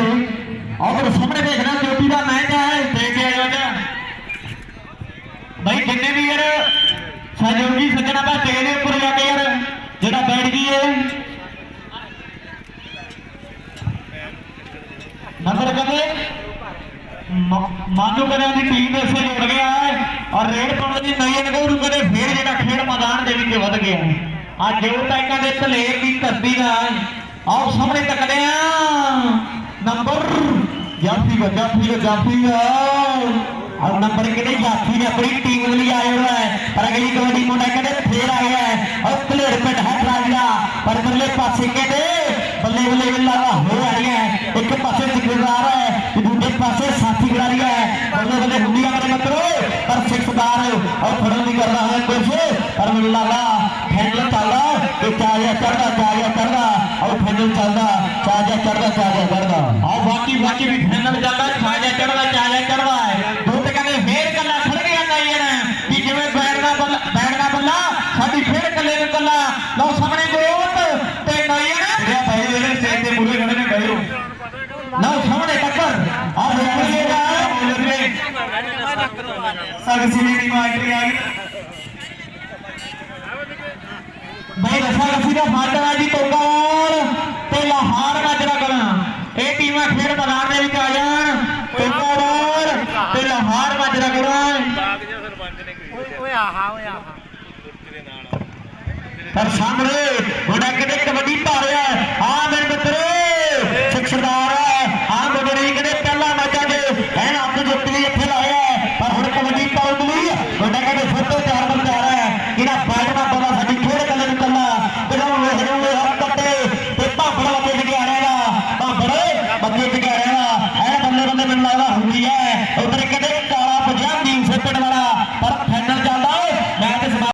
ਲਈ ਔਰ ਸਾਹਮਣੇ ਦੇਖਣਾ, ਚੋਟੀ ਦਾ ਮੈਚ ਹੈ, ਦੇ ਕੇ ਆਇਓ ਜਾ ਭਾਈ ਜਿੰਨੇ ਵੀ ਯਾਰ ਸਹਿਯੋਗੀ ਸੱਜਣਾ ਦਾ ਦੇ ਉੱਪਰ ਜਾ ਕੇ ਯਾਰ, ਜਿਹੜਾ ਬੈਠ ਗਈ ਹੈ ਨੰਬਰ ਕਦੇ ਮਾਨੂ ਕਰਿਆ ਦੀ ਟੀਮ ਦੇ ਸੇ ਜੁੜ ਗਿਆ ਹੈ ਔਰ ਰੇਡ ਪਾਉਣ ਦੀ ਨਈ ਨਗੌਰੂ ਕਦੇ ਫੇਰ ਜਿਹੜਾ ਖੇਡ ਮੈਦਾਨ ਦੇ ਵਿੱਚ ਵੱਧ ਗਿਆ ਆ ਜੋ ਟੈਕਾਂ ਦੇ ਧਲੇਰ ਦੀ ਧਰਤੀ ਦਾ ਆਓ ਸਾਹਮਣੇ ਤੱਕਦੇ ਆ। नंबर जाती का जाती का जाती का और नंबर के कितने जाती का अपनी टीम में लिया हुआ है पर अगली कबड्डी मोटा कहते फिर आ गया है और प्लेयर पे ढक रहा गया पर बल्ले पास के दे बल्ले बल्ले बल्ला हो रही है एक पासे जिक्रेदार है दूसरे पासे साथी गिरा रहा है बल्ले बल्ले हुंडी का मतलब करो पर सिक्सदार और थोड़ा नहीं कर रहा है कुछ पर बल्ला का फैनल चल रहा है चल रहा चल रहा चल रहा और फैनल चल रहा आजा चढ़वा चाजा चढ़वा और बाकी बाकी भी फैनल जाता खाजा चढ़वा चाजा चढ़वा दूत कने फेर कला खड़ गया ना ये ना। कि जिवे बैठना बल्ला बैठना बल्ला साडी फेर कले ने कला लो। सामने गोत ते नई ना? रे भाई रे से ते मुले गणे ने भयो लो सामने टक्कर और ये जा सगसी ने? माटी आ गई भाई रसा रसी का फाटा वाली तो ਓਏ ਆਹਾ ਓਏ ਆਹਾ। ਪਰ ਸਾਹਮਣੇ